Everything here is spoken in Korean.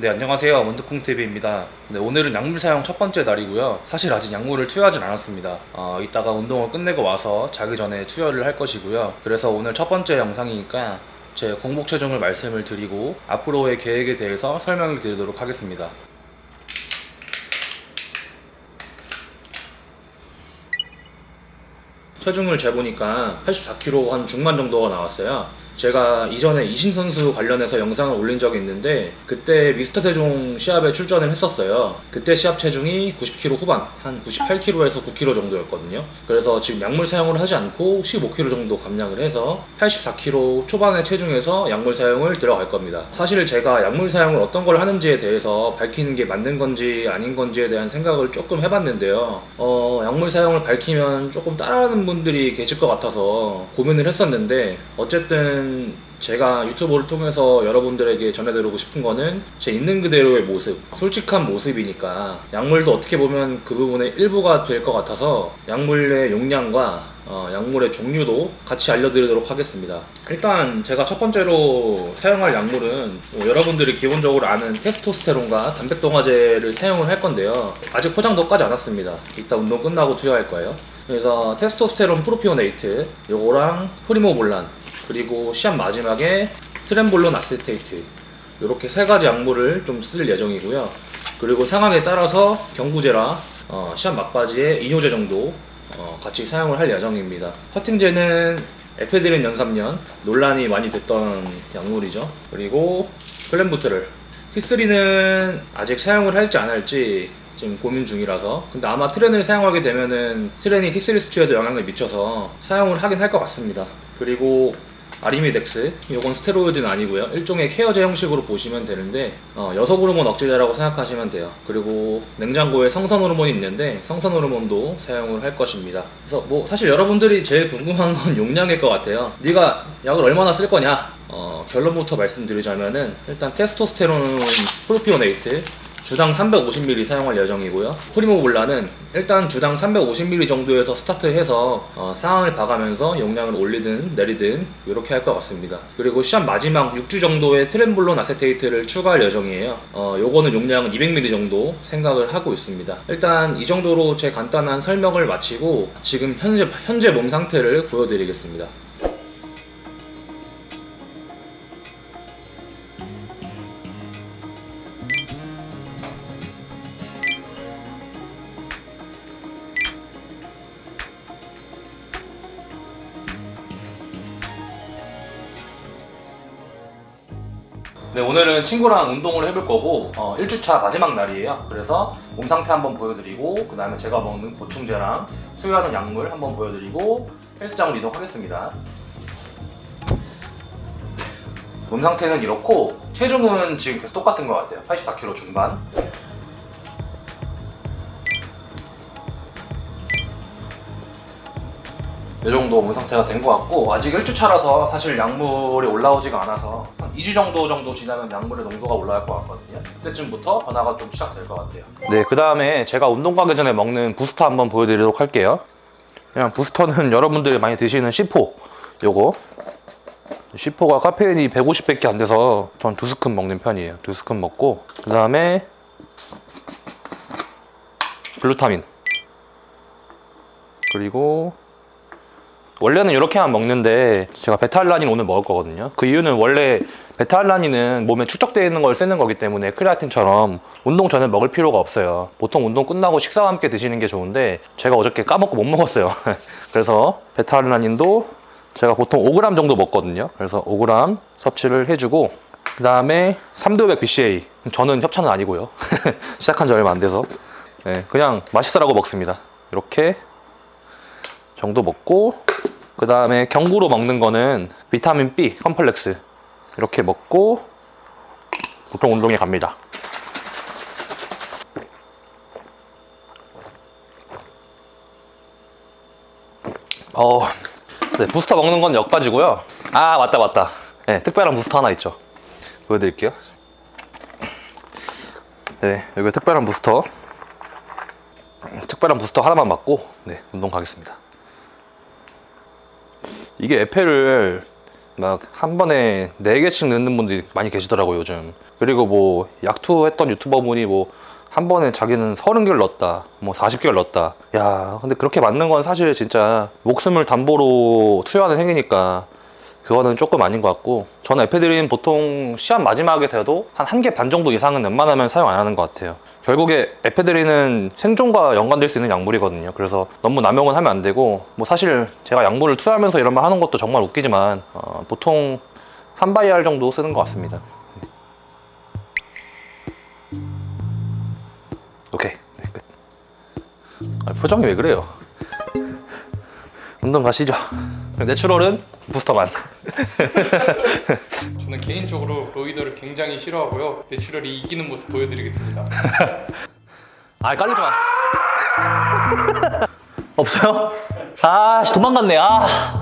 네 안녕하세요. 원두콩TV입니다. 네, 오늘은 약물 사용 첫 번째 날이고요. 사실 아직 약물을 투여하진 않았습니다. 어, 이따가 운동을 끝내고 와서 자기 전에 투여를 할 것이고요. 그래서 오늘 첫 번째 영상이니까 제 공복 체중을 말씀을 드리고 앞으로의 계획에 대해서 설명을 드리도록 하겠습니다. 체중을 재보니까 84kg 한 중반 정도가 나왔어요. 제가 이전에 이신 선수 관련해서 영상을 올린 적이 있는데 그때 미스터 세종 시합에 출전을 했었어요. 그때 시합 체중이 90kg 후반, 한 98kg에서 9kg 정도였거든요. 그래서 지금 약물 사용을 하지 않고 15kg 정도 감량을 해서 84kg 초반의 체중에서 약물 사용을 들어갈 겁니다. 사실 제가 약물 사용을 어떤 걸 하는지에 대해서 밝히는 게 맞는 건지 아닌 건지에 대한 생각을 조금 해봤는데요. 어, 약물 사용을 밝히면 조금 따라하는 분들이 계실 것 같아서 고민을 했었는데 어쨌든 제가 유튜브를 통해서 여러분들에게 전해드리고 싶은 거는 제 있는 그대로의 모습, 솔직한 모습이니까 약물도 어떻게 보면 그 부분의 일부가 될 것 같아서 약물의 용량과 어, 약물의 종류도 같이 알려드리도록 하겠습니다. 일단 제가 첫 번째로 사용할 약물은 뭐 여러분들이 기본적으로 아는 테스토스테론과 단백동화제를 사용을 할 건데요. 아직 포장도 까지 않았습니다. 이따 운동 끝나고 투여할 거예요. 그래서 테스토스테론 프로피오네이트, 요거랑 프리모몰란, 그리고 시합 마지막에 트렘볼론 아세테이트 이렇게 세 가지 약물을 좀 쓸 예정이고요. 그리고 상황에 따라서 경구제라 어, 시합 막바지에 이뇨제 정도 어, 같이 사용을 할 예정입니다. 커팅제는 에페드린 연삼년 논란이 많이 됐던 약물이죠. 그리고 플랜부트를 T3는 아직 사용을 할지 안 할지 지금 고민 중이라서 근데 아마 트렌을 사용하게 되면은 트렌이 T3 수치에도 영향을 미쳐서 사용을 하긴 할 것 같습니다. 그리고 아리미덱스 이건 스테로이드는 아니고요. 일종의 케어제 형식으로 보시면 되는데 어, 여성 호르몬 억제제라고 생각하시면 돼요. 그리고 냉장고에 성선 호르몬이 있는데 성선 호르몬도 사용을 할 것입니다. 그래서 뭐 사실 여러분들이 제일 궁금한 건 용량일 것 같아요. 네가 약을 얼마나 쓸 거냐? 어, 결론부터 말씀드리자면은 일단 테스토스테론 프로피오네이트 주당 350ml 사용할 예정이고요. 프리모블라는 일단 주당 350ml 정도에서 스타트해서 어, 상황을 봐가면서 용량을 올리든 내리든 이렇게 할 것 같습니다. 그리고 시합 마지막 6주 정도의 트렘볼론 아세테이트를 추가할 예정이에요. 어, 요거는 용량은 200ml 정도 생각을 하고 있습니다. 일단 이 정도로 제 간단한 설명을 마치고 지금 현재 현재 몸 상태를 보여드리겠습니다. 네, 오늘은 친구랑 운동을 해볼 거고 어, 1주차 마지막 날이에요. 그래서 몸 상태 한번 보여드리고 그 다음에 제가 먹는 보충제랑 수유하는 약물 한번 보여드리고 헬스장으로 이동하겠습니다. 몸 상태는 이렇고 체중은 지금 계속 똑같은 것 같아요. 84kg 중반. 이 정도 몸 상태가 된 것 같고 아직 1주차라서 사실 약물이 올라오지가 않아서 한 2주 정도 정도 지나면 약물의 농도가 올라갈 것 같거든요. 그때쯤부터 변화가 좀 시작될 것 같아요. 네 그 다음에 제가 운동 가기 전에 먹는 부스터 한번 보여드리도록 할게요. 그냥 부스터는 여러분들이 많이 드시는 C4 요거. C4가 카페인이 150밖에 안 돼서 전 두 스푼 먹는 편이에요. 두 스푼 먹고 그 다음에 글루타민. 그리고 원래는 이렇게만 먹는데 제가 베타알라닌 오늘 먹을 거거든요. 그 이유는 원래 베타알라닌은 몸에 축적되어 있는 걸 쓰는 거기 때문에 크레아틴처럼 운동 전에 먹을 필요가 없어요. 보통 운동 끝나고 식사와 함께 드시는 게 좋은데 제가 어저께 까먹고 못 먹었어요. 그래서 베타알라닌도 제가 보통 5g 정도 먹거든요. 그래서 5g 섭취를 해주고 그 다음에 3도백 BCA 저는 협찬은 아니고요. 시작한 지 얼마 안 돼서 네, 그냥 맛있으라고 먹습니다. 이렇게 정도 먹고 그 다음에 경구로 먹는 거는 비타민 B 컴플렉스 이렇게 먹고 보통 운동에 갑니다. 어, 네, 부스터 먹는 건 여기까지고요. 아 맞다 맞다. 네, 특별한 부스터 하나 있죠. 보여드릴게요. 네, 여기 특별한 부스터. 특별한 부스터 하나만 맞고 네 운동 가겠습니다. 이게 에페를 막한 번에 4개씩 넣는 분들이 많이 계시더라고요 요즘. 그리고 뭐 약투했던 유튜버분이 뭐 한 번에 자기는 30개를 넣었다 뭐 40개를 넣었다. 야 근데 그렇게 맞는 건 사실 진짜 목숨을 담보로 투여하는 행위니까 그거는 조금 아닌 것 같고 저는 에페드린 보통 시합 마지막에 돼도 한 한 개 반 정도 이상은 웬만하면 사용 안 하는 것 같아요. 결국에 에페드린은 생존과 연관될 수 있는 약물이거든요. 그래서 너무 남용은 하면 안 되고 뭐 사실 제가 약물을 투여하면서 이런 말 하는 것도 정말 웃기지만 어, 보통 한 바이알 정도 쓰는 것 같습니다. 오케이. 네, 끝. 아, 표정이 왜 그래요? 운동 가시죠. 내추럴은 부스터만 저는 개인적으로 로이더를 굉장히 싫어하고요. 내추럴이 이기는 모습 보여드리겠습니다. 아 깔리지 마. 없어요? 아, 씨, 도망갔네. 아.